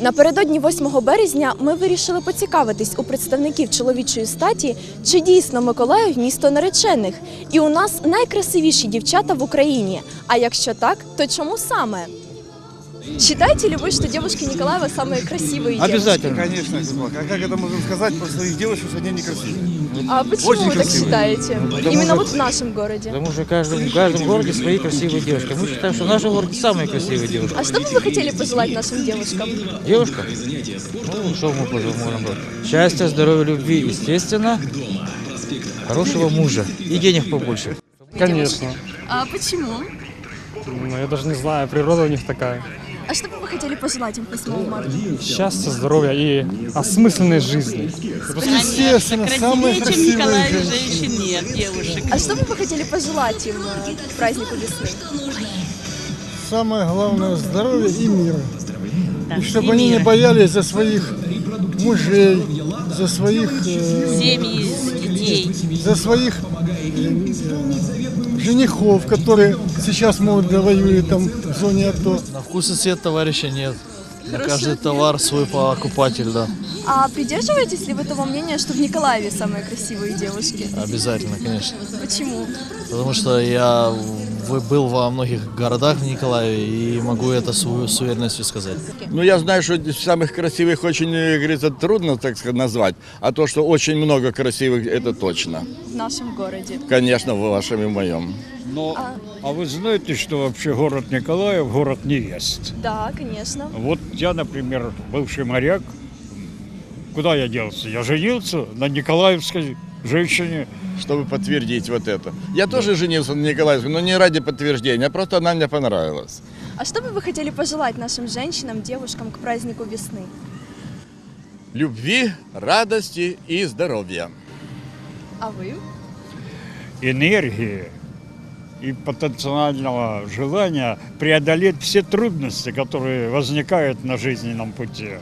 Напередодні 8 березня ми вирішили поцікавитись у представників чоловічої статі, чи дійсно Миколаїв місто наречених, і у нас найкрасивіші дівчата в Україні. А якщо так, то чому саме? Считаете ли вы, что девушки Николаева самые красивые девушки? Обязательно. Конечно, Светлана. А как это можно сказать про своих девушек, что они некрасивые? А почему Очень вы так красивые. считаете? потому Именно что- вот в нашем городе. Потому что в каждом, в каждом городе свои красивые девушки. Мы считаем, что в нашем городе самые красивые девушки. А что бы вы хотели пожелать нашим девушкам? Девушка? Ну, что мы говорить? Счастья, здоровья, любви, естественно. Хорошего мужа и денег побольше. Конечно. А почему? Ну, я даже не знаю, природа у них такая. А что бы вы хотели пожелать им к 8 марта? Счастья, здоровья и осмысленной жизни. Естественно, самые красивые женщины. женщин нет, девушек. А что бы вы хотели пожелать им э, к празднику весны? Самое главное здоровье и мира. Да, И чтобы и они не мира. боялись за своих мужей, за своих, э, Семьи, детей. за своих э, женихов, которые сейчас могут воюют там в зоне АТО. На вкус и цвет товарища нет. На каждый товар свой покупатель, да. А придерживаетесь ли вы того мнения, что в Николаеве самые красивые девушки? Обязательно, конечно. Почему? Потому что я был во многих городах в Николаеве и могу это с, с уверенностью сказать. Ну, я знаю, что самых красивых очень, э, говорится, трудно, так сказать, назвать. А то, что очень много красивых, это точно. В нашем городе. Конечно, в вашем и в моем. Но, а вы знаете, что вообще город Николаев город невест? Да, конечно. Вот я, например, бывший моряк, куда я делся? Я женился на николаевской женщине. Чтобы подтвердить вот это. Я тоже женился на Николаевской, но не ради подтверждения, а просто она мне понравилась. А что бы вы хотели пожелать нашим женщинам, девушкам к празднику весны? Любви, радости и здоровья. А вы? энергии и потенциального желания преодолеть все трудности, которые возникают на жизненном пути.